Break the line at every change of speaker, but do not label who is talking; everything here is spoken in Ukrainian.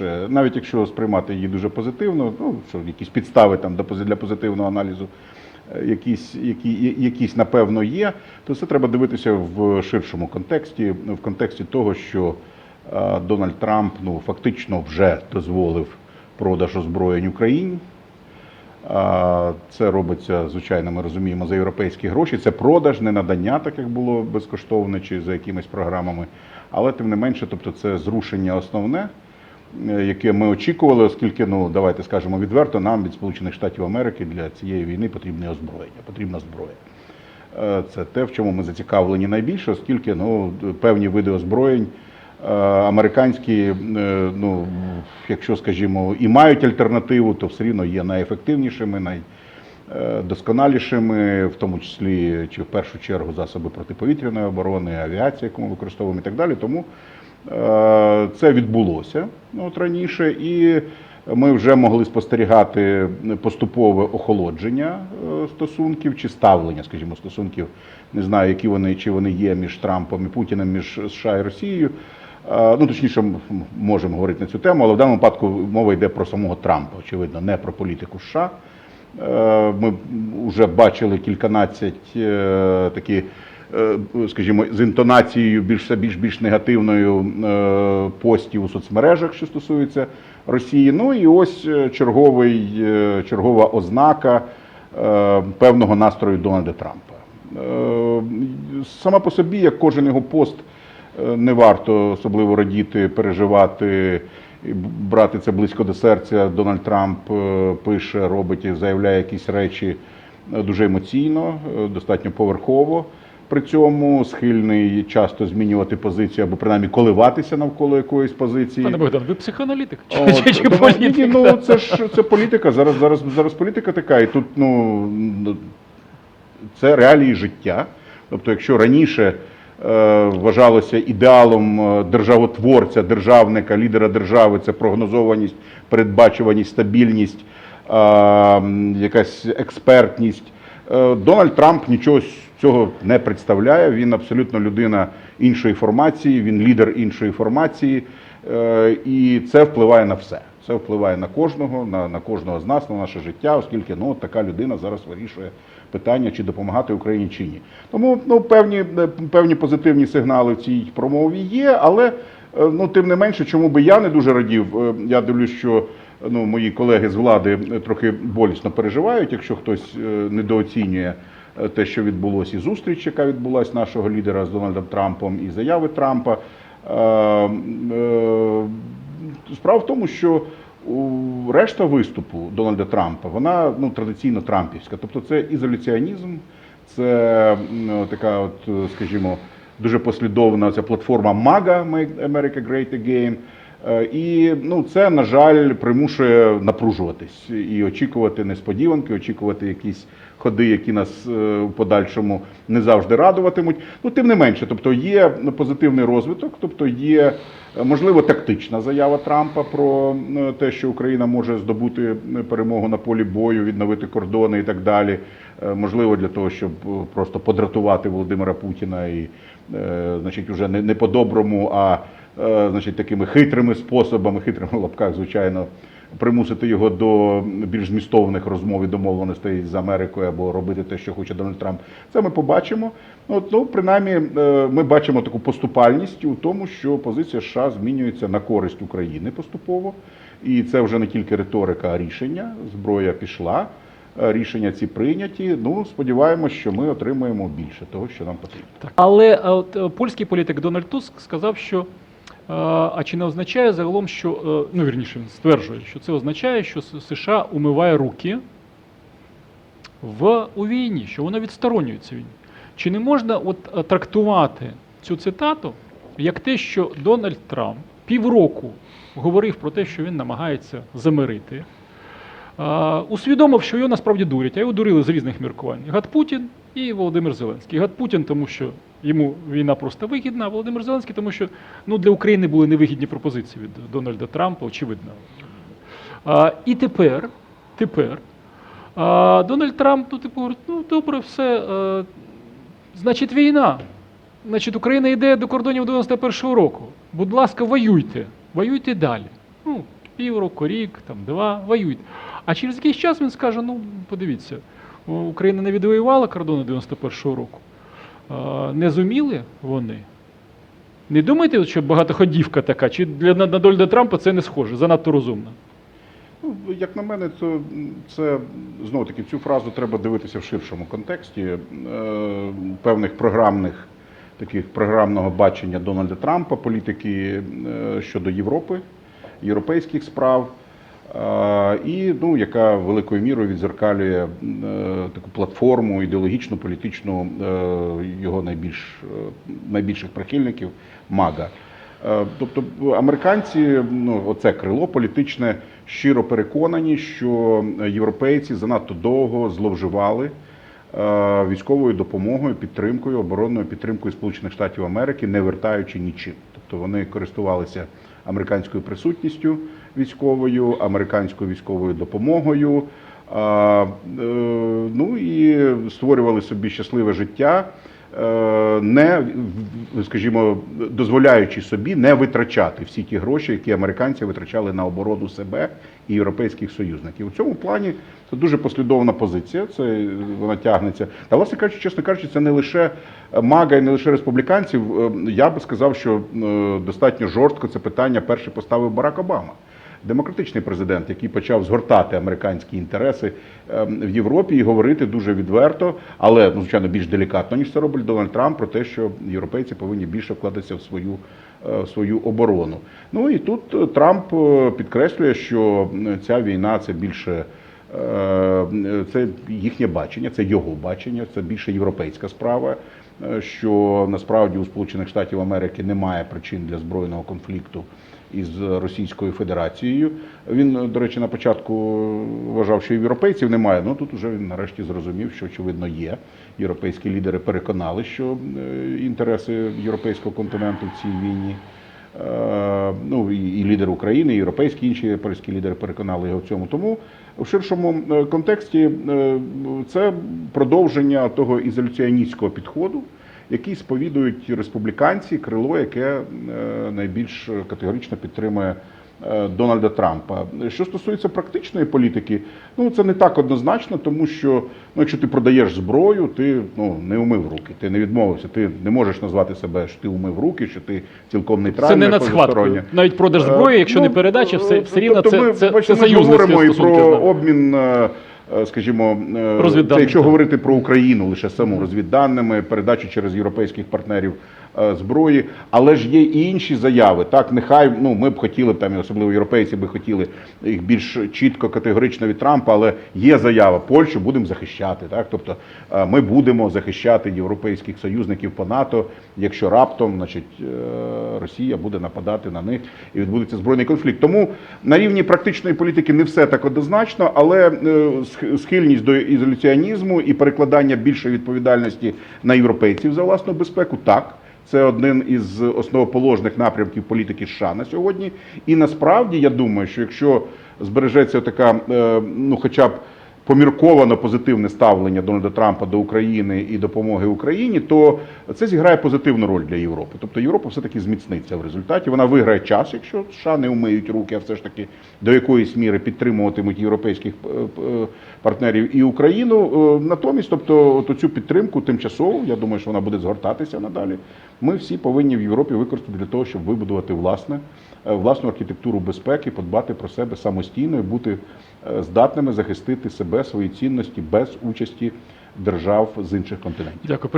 Е, Навіть якщо сприймати її дуже позитивно, ну що якісь підстави там для позитивного аналізу, е, якісь, які, якісь напевно є, то це треба дивитися в ширшому контексті, в контексті того, що е, Дональд Трамп ну фактично вже дозволив продаж озброєнь Україні. Це робиться, звичайно, ми розуміємо, за європейські гроші. Це продаж, не надання, так як було безкоштовно чи за якимись програмами. Але тим не менше, тобто це зрушення основне, яке ми очікували, оскільки, ну давайте скажемо відверто, нам від Сполучених Штатів Америки для цієї війни потрібне озброєння, потрібна зброя. Е, Це те, в чому ми зацікавлені найбільше, оскільки ну, певні види озброєнь е, американські, е, ну, якщо, скажімо, і мають альтернативу, то все рівно є найефективнішими, найдосконалішими, в тому числі чи в першу чергу засоби протиповітряної оборони, авіація, яку ми використовуємо і так далі. Тому е, це відбулося от раніше, і ми вже могли спостерігати поступове охолодження е, стосунків чи ставлення, скажімо, стосунків. Не знаю, які вони чи вони є між Трампом і Путіним, між США і Росією. Е, Ну, точніше, можемо говорити на цю тему, але в даному випадку мова йде про самого Трампа, очевидно, не про політику США. Е, Ми вже бачили кільканадцять е, такі, е, скажімо, з інтонацією більш більш більш негативною е, постів у соцмережах, що стосується Росії. Ну і ось е, черговий, е, чергова ознака е, певного настрою Дональда Трампа. Е, Сама по собі, як кожен його пост, е, не варто особливо радіти, переживати, і брати це близько до серця. Дональд Трамп е, пише, робить і заявляє якісь речі е, дуже емоційно, е, достатньо поверхово. При цьому схильний часто змінювати позицію або принаймні коливатися навколо якоїсь позиції.
Пане Богдан, ви психоаналітик? Чи,
От,
чи, чи
ну,
політик?
ні, ну це ж це політика. Зараз зараз зараз політика така, і тут ну це реалії життя. Тобто, якщо раніше е, вважалося ідеалом е, державотворця, державника, лідера держави, це прогнозованість, передбачуваність, стабільність, е, якась експертність. Е, Дональд Трамп нічого цього не представляє. Він абсолютно людина іншої формації, він лідер іншої формації, Е, і це впливає на все. Це впливає на кожного, на, на кожного з нас, на наше життя, оскільки ну така людина зараз вирішує питання, чи допомагати Україні чи ні. Тому ну певні е, певні позитивні сигнали в цій промові є, але е, ну тим не менше, чому би я не дуже радів. Я дивлюсь, що ну мої колеги з влади трохи болісно переживають, якщо хтось недооцінює те, що відбулося, і зустріч, яка відбулася нашого лідера з Дональдом Трампом, і заяви Трампа. Е, е, Справа в тому, що решта виступу Дональда Трампа вона ну традиційно трампівська. Тобто це ізоляціонізм, це м, така, от, е, скажімо, дуже послідовна ця платформа MAGA, Make America Great Again. Е, І ну, це, на жаль, примушує напружуватись і очікувати несподіванки, очікувати якісь ходи, які нас е, в подальшому не завжди радуватимуть. Ну, тим не менше, тобто є позитивний розвиток, тобто є е, можливо тактична заява Трампа про те, що Україна може здобути перемогу на полі бою, відновити кордони і так далі. Можливо, для того, щоб просто подратувати Володимира Путіна і, значить, уже не, не по-доброму, а значить, такими хитрими способами, хитрими лапках, звичайно, примусити його до більш змістовних розмов і домовленостей з Америкою або робити те, що хоче Дональд Трамп. Це ми побачимо. От, ну, принаймні, е, ми бачимо таку поступальність у тому, що позиція США змінюється на користь України поступово. І це вже не тільки риторика, а рішення. Зброя пішла. е, Рішення ці прийняті. Ну, сподіваємось, що ми отримаємо більше того, що нам потрібно.
Але е, от, е, польський політик Дональд Туск сказав, що е, а чи не означає загалом, що е, ну вірніше, стверджує, що це означає, що США умиває руки в у війні, що вона відсторонюється війні. Чи не можна от е, трактувати цю цитату як те, що Дональд Трамп півроку говорив про те, що він намагається замирити? А, усвідомив, що його насправді дурять, а його дурили з різних міркувань. Гад Путін і Володимир Зеленський. Гад Путін, тому що йому війна просто вигідна, а Володимир Зеленський, тому що ну, для України були невигідні пропозиції від Дональда Трампа, очевидно. А, і тепер, тепер а, Дональд Трамп, ну, типу, говорить, ну добре, все, е, значить, війна. Значить, Україна йде до кордонів 91-го року. Будь ласка, воюйте, воюйте далі. Ну, півроку, рік, там, два, воюють. А через якийсь час він скаже: ну, подивіться, Україна не відвоювала кордони 91-го року. Не зуміли вони. Не думайте, що багатоходівка така, чи для на на Дональда Трампа це не схоже, занадто розумно.
Ну, як на мене, то це знову таки цю фразу треба дивитися в ширшому контексті е, певних програмних таких програмного бачення Дональда Трампа, політики е, щодо Європи, європейських справ. І ну, яка великою мірою відзеркалює е, таку платформу ідеологічну, політичну е, його найбільш, е, найбільших прихильників МАГА. Тобто американці, ну оце крило політичне, щиро переконані, що європейці занадто довго зловживали військовою допомогою, підтримкою, оборонною підтримкою Сполучених Штатів Америки, не вертаючи нічим. Тобто вони користувалися американською присутністю військовою, американською військовою допомогою. е, Ну і створювали собі щасливе життя, не в- скажімо, дозволяючи собі не витрачати всі ті гроші, які американці витрачали на оборону себе і європейських союзників. У цьому плані це дуже послідовна позиція. Це вона тягнеться. Та власне кажучи, чесно кажучи, це не лише мага і не лише республіканців. Е, Я би сказав, що е, достатньо жорстко це питання перше поставив Барак Обама демократичний президент, який почав згортати американські інтереси ем, в Європі і говорити дуже відверто, але ну, звичайно більш делікатно ніж це робить Дональд Трамп про те, що європейці повинні більше вкладатися в свою, е, в свою оборону. Ну і тут е, Трамп е, підкреслює, що ця війна це більше. Це їхнє бачення, це його бачення, це більше європейська справа. Що насправді у Сполучених Штатів Америки немає причин для збройного конфлікту із Російською Федерацією. Він, до речі, на початку вважав, що європейців немає. Ну тут вже він нарешті зрозумів, що очевидно є. Європейські лідери переконали, що е, інтереси європейського континенту в цій війні. Е, Ну і, лідери України, і європейські інші європейські лідери переконали його в цьому. Тому в ширшому е, контексті це продовження того ізоляціоністського підходу, який сповідують республіканці, крило, яке е, найбільш категорично підтримує е, Дональда Трампа. Що стосується практичної політики, ну це не так однозначно, тому що ну, якщо ти продаєш зброю, ти ну не умив руки, ти не відмовився. Ти не можеш назвати себе, що ти умив руки, що ти цілком нейтральний.
Це не над Навіть продаж
Е,
зброї, якщо не
ну,
передача, все, все рівно
тобто
це,
ми,
це, це
ми говоримо і про обмін, скажімо, е, це якщо говорити про Україну лише саму розвідданими, передачу через європейських партнерів е, зброї, але ж є і інші заяви. Так, нехай ну ми б хотіли там, і особливо європейці би хотіли їх більш чітко, категорично від Трампа, але є заява Польщу будемо захищати. Так, тобто е, ми будемо захищати європейських союзників по НАТО, якщо раптом, значить, е, Росія буде нападати на них і відбудеться збройний конфлікт. Тому на рівні практичної політики не все так однозначно, але е, схильність до ізоляціонізму і перекладання більшої відповідальності на європейців за власну безпеку так. Це один із основоположних напрямків політики США на сьогодні. І насправді я думаю, що якщо збережеться така, е, ну хоча б помірковано позитивне ставлення Дональда Трампа до України і допомоги Україні, то це зіграє позитивну роль для Європи. Тобто Європа все-таки зміцниться в результаті. Вона виграє час, якщо США не умиють руки, а все ж таки до якоїсь міри підтримуватимуть європейських е, е, партнерів і Україну. Е, Натомість, тобто, от цю підтримку тимчасово, я думаю, що вона буде згортатися надалі. Ми всі повинні в Європі використати для того, щоб вибудувати власне власну архітектуру безпеки, подбати про себе самостійно і бути е, здатними захистити себе, свої цінності без участі держав з інших континентів.
Дякую.